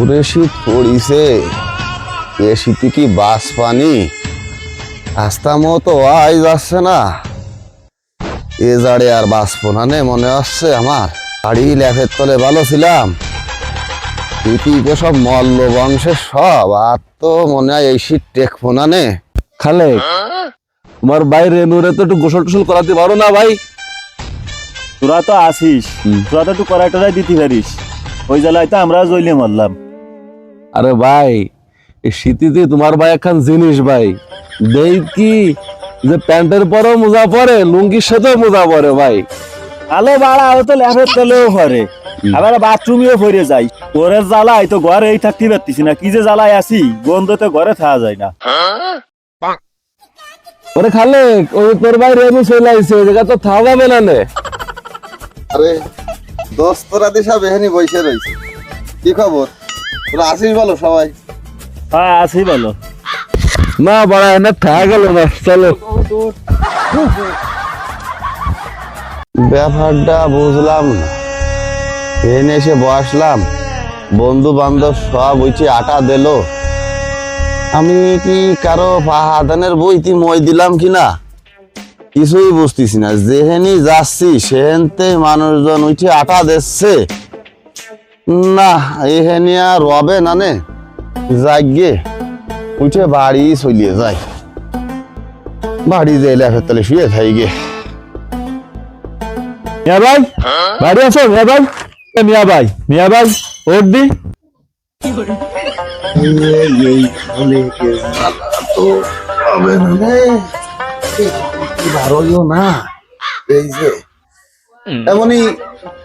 ওরে শীত পড়িছে। এ শীতে কি বাস পানি? রাস্তা মতো আই যাচ্ছে না। এ জাড়ে আর বাস পোনানে মনে হচ্ছে আমার। বাড়ি লেফের তলে ভালো ছিলাম। পৃথিবীতে সব মল্ল বংশের সব আর তো মনে হয় এই শীত টেক পোনানে খালে তোমার বাইরে নুরে তো একটু গোসল টোসল করাতে পারো না ভাই। তোরা তো আসিস তোরা তো একটু কড়াই টড়াই দিতে পারিস। ওই জ্বালায় তো আমরা জ্বলিয়ে মারলাম। আরে ভাই এই শীতিতে তোমার ভাই একখান জিনিস ভাই। দেই কি যে প্যান্টের পরেও মোজা পরে লুঙ্গির সাথেও মোজা পরে ভাই। আলো বাড়া ও তো ল্যাবের তেলেও পরে আবার বাথরুমেও পরে যাই। ওরে জ্বালাই তো ঘরে এই থাকতে পারতিস না। কি যে জ্বালাই আসি গন্ধতে ঘরে থাকা যায় না। ওরে খালে ওই তোর ভাই রেনু চলে আইছে ওই জায়গা তো না নে। আরে দোস্ত তোরা দিশা বেহানি বসে রয়েছে। কি খবর? তোরা আসিস বলো সবাই। হ্যাঁ আসি বলো। না বড়া এনে থাকা গেল না চলো। ব্যাপারটা বুঝলাম না। এনে এসে বসলাম। বন্ধু বান্ধব সব হইছে আটা দিল। আমি কি কারও পাহাদানের বইতি মই দিলাম কি না? কিছুই বুঝতেছি না। যেহেনি যাচ্ছি সেহেনতে মানুষজন উঠে আটা দিচ্ছে। না আর রবে না নে যাগে উঠে বাড়ি চলিয়ে যায় বাড়ি যে লেফের তলে শুয়ে থাই গে। মিয়া ভাই, বাড়ি আছো? মিয়া ভাই? মিয়া ভাই মিয়া ভাই ওর দি না এই যে, এমনই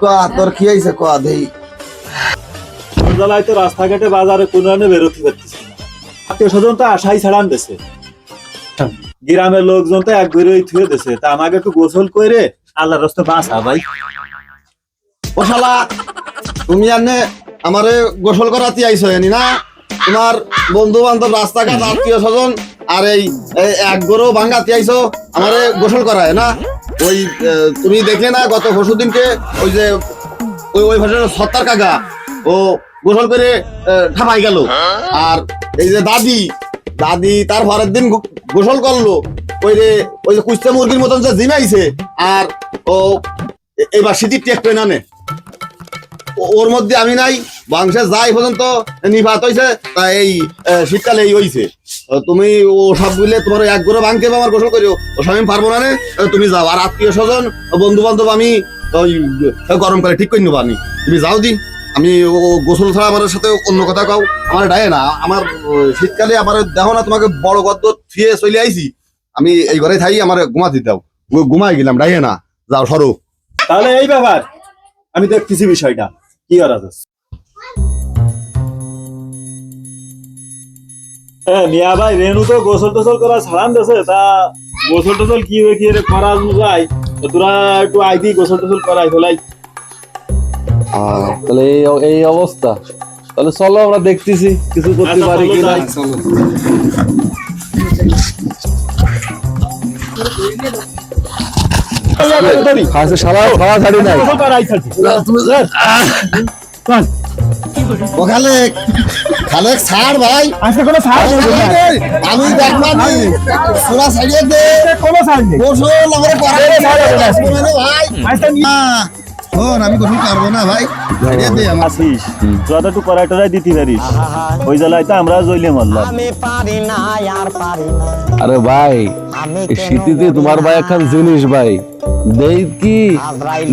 কা তোর কি হয়েছে কা দেই? ওই তো রাস্তাঘাটে বাজারে কোনো আনে বেরোতে আত্মীয় স্বজন তো আশাই ছাড়ান দেছে। গ্রামের লোকজন তো এক ঘুরে থুয়ে দেছে। তা আমাকে একটু গোসল করে আল্লাহর রাস্তা বাঁচা ভাই। ও শালা তুমি আনে আমারে গোসল করাতে আইছো জানি না? তোমার বন্ধু বান্ধব রাস্তাঘাট আত্মীয় স্বজন আর এই এই এক গরু ভাঙ্গাতে আইছো আমারে গোসল করায় না? ওই তুমি দেখলে না গত পরশু দিনকে ওই যে ওই ওই কাকা। ও গোসল করে গেল। আর এই যে দাদি দাদি তার পরের দিন গোসল করল। ওই ওই যে মুরগির মতন যে জিমাইছে আর ও এবার আনে ও- ওর মধ্যে আমি নাই বংশে যাই পর্যন্ত নিপাত হইছে তা এই শীতকালে এই হইছে। তুমি ও সব মিলে তোমার এক ভাঙতে আমার গোসল করিও। ও সব আমি পারব না তুমি যাও। আর আত্মীয় স্বজন বন্ধু বান্ধব আমি আহ, ঠিক করে নেব আমি তুমি যাও দি আমি ও গোসল ছাড়া আমার সাথে অন্য কথা কাও। আমার ডায়ে না আমার শীতকালে আমার দেখো না তোমাকে বড় গদ্দ থুয়ে চলে আইছি। আমি এই ঘরে থাই আমার ঘুমাতে দাও। ও ঘুমাই গেলাম ডাইয়ে না। যাও সরো। তাহলে এই ব্যাপার আমি দেখতেছি বিষয়টা। কি করা যাচ্ছে হ্যাঁ মিয়া ভাই রেনু তো গোসল টোসল করা ছাড়ান দেছে। তা গোসল টোসল কি হয়ে কি করা যায়? তো তোরা একটু আইবি গোসল টোসল করাই ফেলাই তাহলে এই এই অবস্থা তাহলে চলো আমরা দেখতেছি কিছু করতে আচ্ছা, পারি চলো কি না। খাসে সারা খাওয়া ছাড়ি নাই থাকি ও খালেক খালেক ছাড় ভাই। আজকে কোনো আমি। দেখবানি পুরা সাইডে দে কোনো সাহায্য নেই? আমার করে ভাই। আজকে না শোন আমি গোসল পারব না ভাই। সাইডে দে আমার আসিস। তোরা একটু কড়াই দিতে পারিস। ওই জ্বালায় তো আমরা জ্বলে মারলাম। আমি পারি না আর পারি না। আরে ভাই আমি এই কেন শীতিতে তোমার ভাই একখান জিনিস ভাই। দেই কি?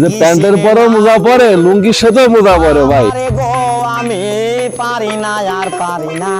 যে প্যান্টের পরেও মোজা পরে লুঙ্গির সাথেও মোজা পরে ভাই। পারি না আর পারি না।